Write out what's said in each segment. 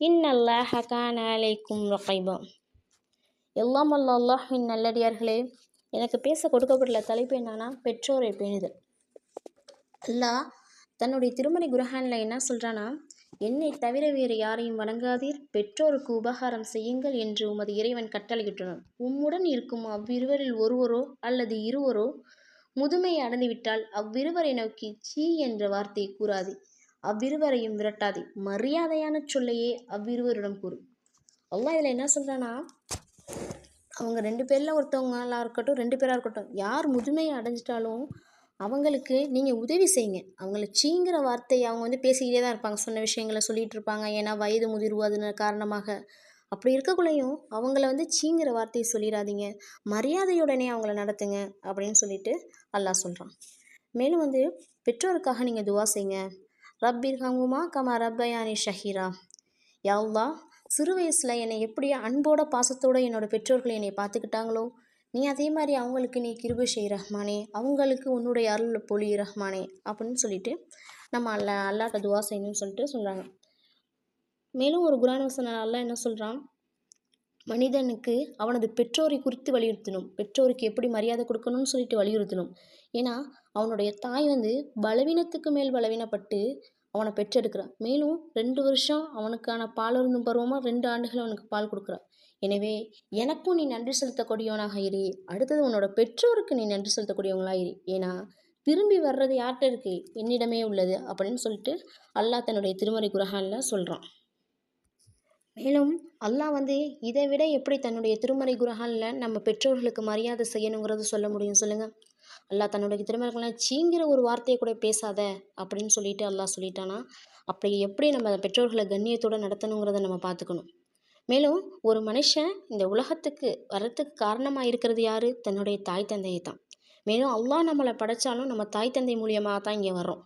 இன்னல்லாஹ கான அலைக்கும் ரகைபா. எல்லாம் அல்ல அல்லாஹின் நல்லடியார்களே எனக்கு பேச கொடுக்கப்பட்டுள்ள தலைப்பு என்னன்னா பெற்றோரை பேணுதல். அல்லாஹ் தன்னுடைய திருமணி குரஹானில் என்ன சொல்கிறான்னா என்னை தவிர வேறு யாரையும் வணங்காதீர் பெற்றோருக்கு உபகாரம் செய்யுங்கள் என்று உமது இறைவன் கட்டளையிட்டுள்ளான். உம்முடன் இருக்கும் அவ்விருவரில் ஒருவரோ அல்லது இருவரோ முதுமையை அடைந்துவிட்டால் அவ்விருவரை நோக்கி சீ என்ற வார்த்தையை கூறாது அவ்விருவரையும் விரட்டாதே. மரியாதையான சொல்லையே அவ்விருவரிடம் கூறு. அல்லாஹ் இதில் என்ன சொல்கிறான்னா அவங்க ரெண்டு பேரில் ஒருத்தவங்களாக இருக்கட்டும் ரெண்டு பேராக இருக்கட்டும் யார் முதுமையை அடைஞ்சிட்டாலும் அவங்களுக்கு நீங்கள் உதவி செய்யுங்க. அவங்கள சீங்கிற வார்த்தையை அவங்க வந்து பேசிக்கிட்டே தான் இருப்பாங்க. சொன்ன விஷயங்களை சொல்லிகிட்டு இருப்பாங்க. ஏன்னா வயது முதிர்வு அதன் காரணமாக. அப்படி இருக்கக்குள்ளேயும் அவங்கள வந்து சீங்கிற வார்த்தையை சொல்லிடாதீங்க. மரியாதையுடனே அவங்கள நடத்துங்க அப்படின்னு சொல்லிட்டு அல்லாஹ் சொல்கிறான் மேலும் வந்து பெற்றோருக்காக நீங்கள் துவா செய்யுங்க. ரப்பிர் ஹங்குமா கமா ரப்பயானி ஷஹீரா. யா சிறு வயசில் என்னை எப்படியோ அன்போட பாசத்தோடு என்னோட பெற்றோர்கள் என்னை பார்த்துக்கிட்டாங்களோ நீ அதே மாதிரி அவங்களுக்கு நீ கிருபை செய் ரஹ்மானே அவங்களுக்கு உன்னுடைய அருள் பொலி ரஹ்மானே அப்படின்னு சொல்லிட்டு நம்ம அல்லா அல்லாட்ட துவா செய்யணும்னு சொல்லிட்டு சொல்கிறாங்க மேலும் ஒரு குரான் வசனம் என்ன சொல்கிறான் மனிதனுக்கு அவனது பெற்றோரை குறித்து வலியுறுத்தணும். பெற்றோருக்கு எப்படி மரியாதை கொடுக்கணும்னு சொல்லிட்டு வலியுறுத்தணும். ஏன்னா அவனுடைய தாய் வந்து பலவீனத்துக்கு மேல் பலவீனப்பட்டு அவனை பெற்றெடுக்கிறான். மேலும் ரெண்டு வருஷம் அவனுக்கான பால் இருந்தும் பருவமாக ரெண்டு ஆண்டுகள் அவனுக்கு பால் கொடுக்குறான். எனவே எனக்கும் நீ நன்றி செலுத்தக்கூடியவனாக இரு. அடுத்தது உன்னோட பெற்றோருக்கு நீ நன்றி செலுத்தக்கூடியவங்களா இரு. ஏன்னா திரும்பி வர்றது யார்கிட்ட இருக்கு? என்னிடமே உள்ளது அப்படின்னு சொல்லிட்டு அல்லாஹ் தன்னுடைய திருமறை குரஹானில் சொல்கிறான் மேலும் அல்லாஹ் வந்து இதை விட எப்படி தன்னுடைய திருமறை குரஹானில் நம்ம பெற்றோர்களுக்கு மரியாதை செய்யணுங்கிறது சொல்ல முடியும் சொல்லுங்கள் அல்லாஹ் தன்னுடைய திருமணங்கள்லாம் சீங்கிற ஒரு வார்த்தையை கூட பேசாத அப்படின்னு சொல்லிட்டு அல்லாஹ் சொல்லிட்டானா? அப்படி எப்படி நம்ம பெற்றோர்களை கண்ணியத்தோடு நடத்தணுங்கிறத நம்ம பார்த்துக்கணும். மேலும் ஒரு மனுஷன் இந்த உலகத்துக்கு வர்றதுக்கு காரணமாக இருக்கிறது யார்? தன்னுடைய தாய் தந்தையை தான். மேலும் அல்லாஹ் நம்மளை படைச்சாலும் நம்ம தாய் தந்தை மூலியமாக தான் இங்கே வர்றோம்.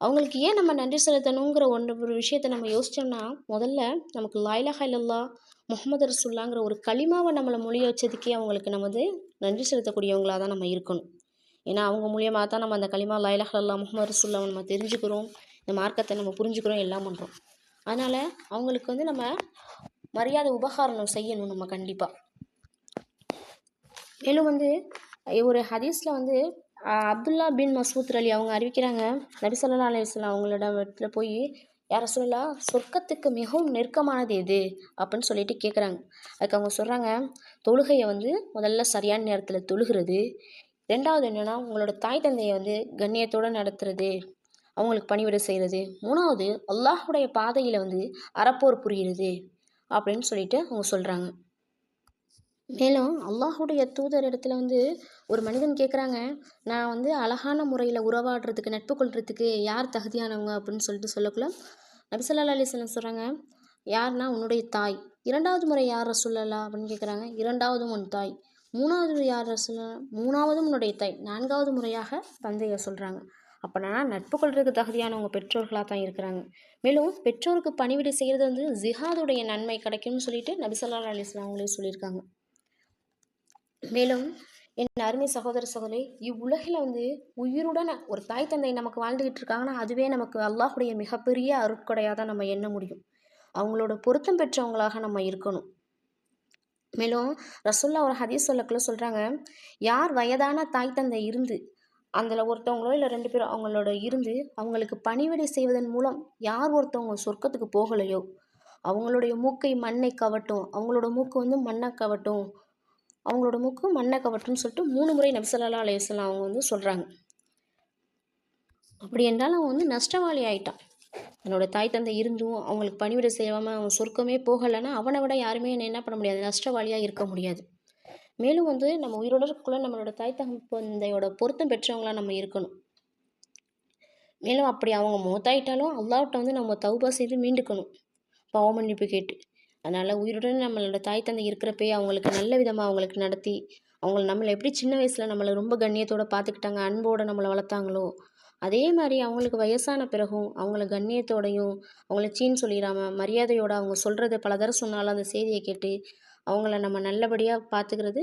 அவங்களுக்கு ஏன் நம்ம நன்றி செலுத்தணுங்கிற ஒன்று ஒரு விஷயத்தை நம்ம யோசிச்சோம்னா முதல்ல நமக்கு லாய்லஹா இல்லல்லா முகமது ரசுல்லாங்கிற ஒரு களிமாவை நம்மளை மொழிய வச்சதுக்கே அவங்களுக்கு நமது நன்றி செலுத்தக்கூடியவங்களாக தான் நம்ம இருக்கணும். ஏன்னா அவங்க மூலியமாக தான் நம்ம அந்த களிமா லாய்லஹா முகமது ரசுல்லாவை நம்ம தெரிஞ்சுக்கிறோம். இந்த மார்க்கத்தை நம்ம புரிஞ்சுக்கிறோம் எல்லாம் பண்ணுறோம் அதனால் அவங்களுக்கு வந்து நம்ம மரியாதை உபகாரணம் செய்யணும் நம்ம கண்டிப்பாக மேலும் வந்து ஒரு ஹதீஸில் வந்து அப்துல்லா பின் மசூத் அலி அவங்க அறிவிக்கிறாங்க நபிசல்லா அலிஸ்லாம் அவங்களோட இடத்துல போய் யாரை சொல்லலாம் சொர்க்கத்துக்கு மிகவும் நெருக்கமானது எது? அப்படின்னு சொல்லிட்டு கேட்குறாங்க அதுக்கு அவங்க சொல்கிறாங்க தொழுகையை வந்து முதல்ல சரியான நேரத்தில் தொழுகிறது ரெண்டாவது என்னென்னா உங்களோட தாய் தந்தையை வந்து கண்ணியத்தோடு நடத்துறது அவங்களுக்கு பணிவிட செய்கிறது மூணாவது அல்லாஹுடைய பாதையில் வந்து அறப்போர் புரிகிறது அப்படின்னு சொல்லிட்டு அவங்க சொல்கிறாங்க மேலும் அல்லாஹுடைய தூதர் இடத்துல வந்து ஒரு மனிதன் கேட்குறாங்க நான் வந்து அழகான முறையில் உறவாடுறதுக்கு நட்பு கொள்றதுக்கு யார் தகுதியானவங்க அப்படின்னு சொல்லிட்டு சொல்லக்குள்ள நபிசல்லா அலிஸ்லாம் சொல்கிறாங்க யார்னா உன்னுடைய தாய். இரண்டாவது முறை யார் சொல்லலா அப்படின்னு கேட்குறாங்க இரண்டாவதும் உன் தாய். மூணாவது யார் ரசனை? மூணாவதும் உன்னுடைய தாய். நான்காவது முறையாக தந்தையை சொல்கிறாங்க அப்போனா நட்பு கொள்றதுக்கு தகுதியானவங்க பெற்றோர்களாக தான் இருக்கிறாங்க. மேலும் பெற்றோருக்கு பணிவிடை செய்கிறது வந்து ஜிஹாதுடைய நன்மை கிடைக்கும்னு சொல்லிட்டு நபிசல்லா அலிஸ்லாம் அவங்களே சொல்லியிருக்காங்க. மேலும் என் அருமை சகோதர சகோதரி இவ்வுலகில் வந்து உயிருடன் ஒரு தாய் தந்தை நமக்கு வாழ்ந்துக்கிட்டு இருக்காங்கன்னா அதுவே நமக்கு அல்லாஹுடைய மிகப்பெரிய அருட்கொடையாக தான் நம்ம எண்ண முடியும். அவங்களோட பொருத்தம் பெற்றவங்களாக நம்ம இருக்கணும். மேலும் ரசுல்லா ஒரு ஹதீஸ் சொல்லக்குள்ள சொல்கிறாங்க யார் வயதான தாய் தந்தை இருந்து அதில் ஒருத்தவங்களோ இல்லை ரெண்டு பேரும் அவங்களோட இருந்து அவங்களுக்கு பணிவிடை செய்வதன் மூலம் யார் ஒருத்தவங்க சொர்க்கத்துக்கு போகலையோ அவங்களுடைய மூக்கை மண்ணை கவட்டும் அவங்களோட மூக்கு வந்து மண்ணை கவட்டும் அவங்களோட மூக்கு மண்ணை கவட்டும்னு சொல்லிட்டு மூணு முறை நபிசல்லா அலையம் அவங்க வந்து சொல்கிறாங்க அப்படி என்றால் அவன் வந்து நஷ்டவாளி ஆயிட்டான். தன்னோட தாய் தந்தை இருந்தும் அவங்களுக்கு பணிவிட செய்யாமல் அவன் சொர்க்கமே போகலைன்னா அவனை விட யாருமே என்ன என்ன பண்ண முடியாது. நஷ்டவாளியாக இருக்க முடியாது. மேலும் வந்து நம்ம உயிரோட இருக்கக்குள்ள நம்மளோட தாய் தந்தையோட பொருத்தம் பெற்றவங்களாக நம்ம இருக்கணும். மேலும் அப்படி அவங்க மூத்தாயிட்டாலும் அல்லாவிட்ட வந்து நம்ம தௌபா செய்து மீண்டுக்கணும். பாவமன்னிப்பு கேட்டு. அதனால் உயிருடன் நம்மளோட தாய் தந்தை இருக்கிறப்பே அவங்களுக்கு நல்ல விதமாக அவங்களுக்கு நடத்தி அவங்கள நம்மளை எப்படி சின்ன வயசில் நம்மளை ரொம்ப கண்ணியத்தோடு பார்த்துக்கிட்டாங்க அன்போடு நம்மளை வளர்த்தாங்களோ அதே மாதிரி அவங்களுக்கு வயசான பிறகும் அவங்கள கண்ணியத்தோடையும் அவங்கள சீன்னு சொல்லிடாம மரியாதையோடு அவங்க சொல்கிறத பல தடவை சொன்னாலும் அந்த செய்தியை கேட்டு அவங்கள நம்ம நல்லபடியாக பார்த்துக்கிறது